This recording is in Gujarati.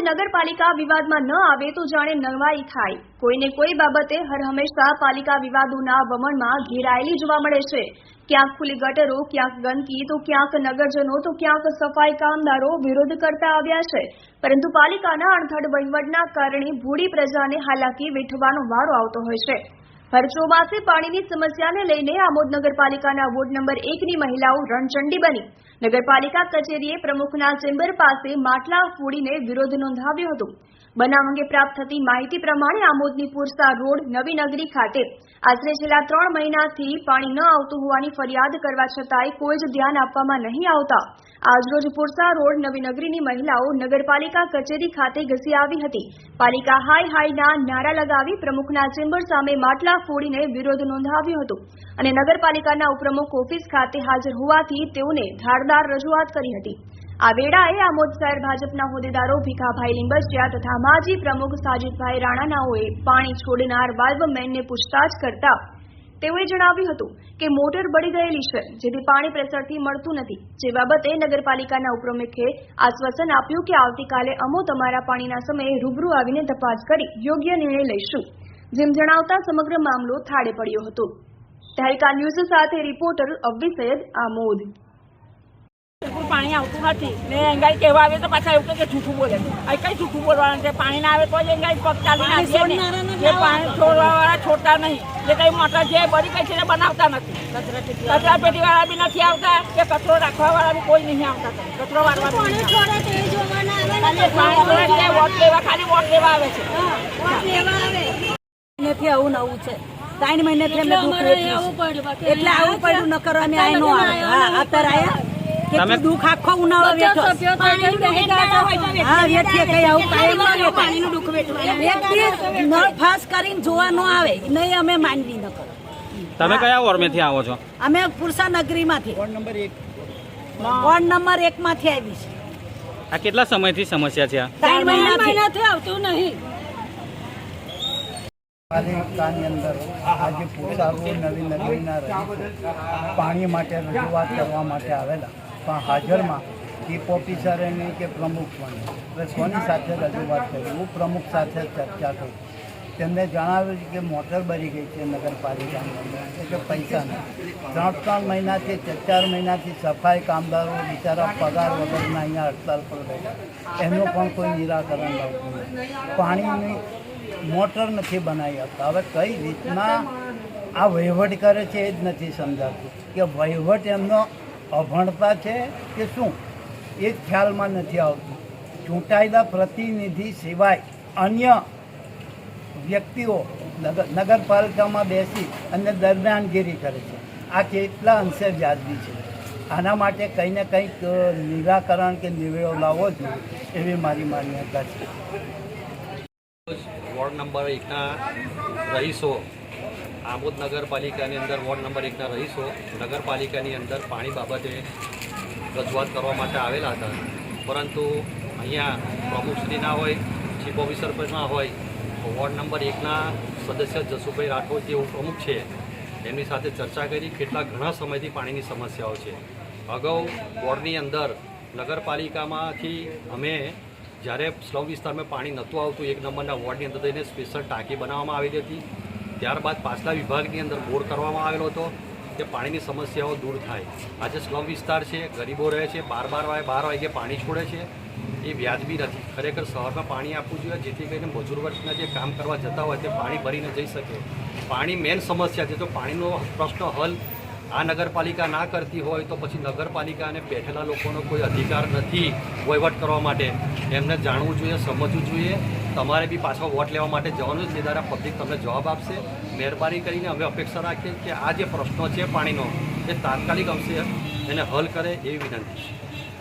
નગરપાલિકા વિવાદમાં ન આવે તો જાણે નવાઈ થાય. કોઈને કોઈ બાબતે હર હંમેશા પાલિકા વિવાદોના વમણમાં ઘેરાયેલી જોવા મળે છે. ક્યાંક ખુલ્લી ગટરો, ક્યાંક ગંદકી, તો ક્યાંક નગરજનો, તો ક્યાંક સફાઈ કામદારો વિરોધ કરતા આવ્યા છે. પરંતુ પાલિકાના અણથડ વહીવટના કારણે ભૂડી પ્રજાને હાલાકી વેઠવાનો વારો આવતો હોય છે. હર ચોમાસે પાણીની સમસ્યાને લઈને આમોદ નગરપાલિકાના વોર્ડ નંબર એકની મહિલાઓ રણચંડી બની. નગરપાલિકા કચેરીએ પ્રમુખના ચેમ્બર પાસે માટલા ફોડીને વિરોધ નોંધાવ્યો હતો. બનાવ અંગે પ્રાપ્ત થતી માહિતી પ્રમાણે આમોદની પુરસા રોડ નવી નગરી ખાતે આશરે છેલ્લા ત્રણ મહિનાથી પાણી ન આવતું હોવાની ફરિયાદ કરવા છતાંય કોઈ જ ધ્યાન આપવામાં નહીં આવતા. આજરોજ પુરસા રોડ નવી નગરીની મહિલાઓ નગરપાલિકા કચેરી ખાતે ઘસી આવી હતી. પાલિકા હાય હાયના નારા લગાવી પ્રમુખના ચેમ્બર સામે માટલા ફોડીને વિરોધ નોંધાવ્યો હતો અને નગરપાલિકાના ઉપપ્રમુખ ઓફિસ ખાતે હાજર હોવાથી તેઓને ધારદાર રજૂઆત કરી હતી. આ વેળાએ આમોદ શહેર ભાજપના હોદ્દેદારો ભીખાભાઈ લીંબચિયા તથા માજી પ્રમુખ સાજીદભાઈ રાણાનાઓએ પાણી છોડનાર વાલ્વમેનને પૂછતાછ કરતા તેઓએ જણાવ્યું હતું કે મોટર બળી ગયેલી છે, જેથી પાણી પ્રેશરથી મળતું નથી. જે બાબતે નગરપાલિકાના ઉપપ્રમુખે આશ્વાસન આપ્યું કે આવતીકાલે અમો તમારા પાણીના સમયે રૂબરૂ આવીને તપાસ કરી યોગ્ય નિર્ણય લઈશું. જેમ જણાવતા સમગ્ર મામલો થાળે પડ્યો હતો. તહેલકા ન્યૂઝ સાથે રિપોર્ટર અબ્બી સૈયદ આમોદ. પાણી આવતું નથી. ને એંગાઈ કહેવા આવે તો પાછા એવું કહે કે જૂઠું બોલે અહીં કઈ જૂઠું બોલવાનું છે? પાણી ના આવે તો જ એંગાઈ પગ ચાલીને જે પાણી છોડવા વાળા છોડતા નહીં. જે કઈ મોટર જે બળી કઈ છે બનાવતા નથી. કચરા પેટી વાળા બી નથી આવતા. કે કચરો રાખવા વાળા બી કોઈ નહીં આવતા. કચરો વાળવા. ખાલી વોટ લેવા ખાલી વોટ લેવા આવે છે. આવું. નવું છે. ત્રણ છે. એટલે આવું પડ્યું ન કરો અમે આ નો આવે અત્યારે આયા? કેટલું દુઃખ આખો ઉનાળો વેઠો. હા વેઠીએ કઈ આવું કાંઈ ન વેઠાય. વેઠવાનું. દિવસ નળ ફાસ કરીને જોવા ન આવે નહીં અમે માનવી ન કરો. તમે કયા વોર્ડમાંથી આવો છો? અમે પુરસા નગરીમાંથી. વોર્ડ નંબર એક. માંથી આવી છે. આ કેટલા સમયથી સમસ્યા છે આ? ત્રણ મહિનાથી. આવતું નહીં. અંદર આજે પૂરતા નવી નગરીના પાણી માટે રજૂઆત કરવા માટે આવેલા. પણ હાજરમાં ચીફ ઓફિસરે નહીં કે પ્રમુખ પણ. એટલે કોની સાથે રજૂઆત કરી. હું પ્રમુખ સાથે ચર્ચા કરી. તેમને જણાવ્યું છે કે મોટર બની ગઈ છે નગરપાલિકાની એટલે નહીં. ત્રણ ત્રણ મહિનાથી ચાર ચાર મહિનાથી સફાઈ કામદારો બિચારા પગાર વગરના અહીંયા હડતાલ પર રહ્યા એનું પણ કોઈ નિરાકરણ લાવતું પાણીની મોટર નથી બનાવી આપતા. હવે કઈ રીતના આ વહીવટ કરે છે એ જ નથી સમજાતું. કે વહીવટ એમનો અભણતા છે કે શું? એ ખ્યાલમાં નથી આવતું. ચૂંટાયેલા પ્રતિનિધિ સિવાય અન્ય વ્યક્તિઓ નગર નગરપાલિકામાં બેસી અને દરમિયાનગીરી કરે છે. આ કેટલા અંશે વ્યાજબી છે. આના માટે કંઈ ને કંઈક નિરાકરણ કે નિવેડો લાવવો જોઈએ, એવી મારી માન્યતા છે. વોર્ડ નંબર એકના રહીશો આમોદ નગરપાલિકાની અંદર વોર્ડ નંબર એકના રહીશો. નગરપાલિકાની અંદર પાણી બાબતે રજૂઆત કરવા માટે આવેલા હતા. પરંતુ અહીંયા પ્રમુખશ્રીના હોય ચીફ ઓફિસર પણ ના હોય, વોર્ડ નંબર એકના સદસ્ય જસુભાઈ રાઠોડ જે ઉપપ્રમુખ છે, એમની સાથે ચર્ચા કરી કેટલા ઘણા સમયથી પાણીની સમસ્યાઓ છે. અગાઉ વોર્ડની અંદર નગરપાલિકામાંથી અમે જ્યારે સ્લમ વિસ્તારમાં પાણી નહોતું આવતું, એક નંબરના વોર્ડની અંદર થઈને સ્પેશિયલ ટાંકી બનાવવામાં આવી હતી. ત્યારબાદ પાછલા વિભાગની અંદર બોર કરવામાં આવેલો હતો કે પાણીની સમસ્યાઓ દૂર થાય. આજે સ્લમ વિસ્તાર છે, ગરીબો રહે છે બાર બાર વાગે બાર વાગે પાણી છોડે છે. એ વ્યાજબી નથી. ખરેખર શહેરમાં પાણી આપવું જોઈએ, જેથી કરીને મજૂર વર્ગના જે કામ કરવા જતા હોય તે પાણી ભરીને જઈ શકે. પાણી મેન સમસ્યા છે. તો પાણીનો પ્રશ્ન હલ આ નગરપાલિકા ના કરતી હોય તો પછી નગરપાલિકાને બેઠેલા લોકોનો કોઈ અધિકાર નથી વહીવટ કરવા માટે. એમને જાણવું જોઈએ, સમજવું જોઈએ. તમારે બી પાછો વોટ લેવા માટે જવાનું છે દ્વારા પબ્લિક તમને જવાબ આપશે. મહેરબાની કરીને અમે અપેક્ષા રાખીએ કે આ જે પ્રશ્નો છે પાણીનો, એ તાત્કાલિક અંશે એને હલ કરે એવી વિનંતી છે.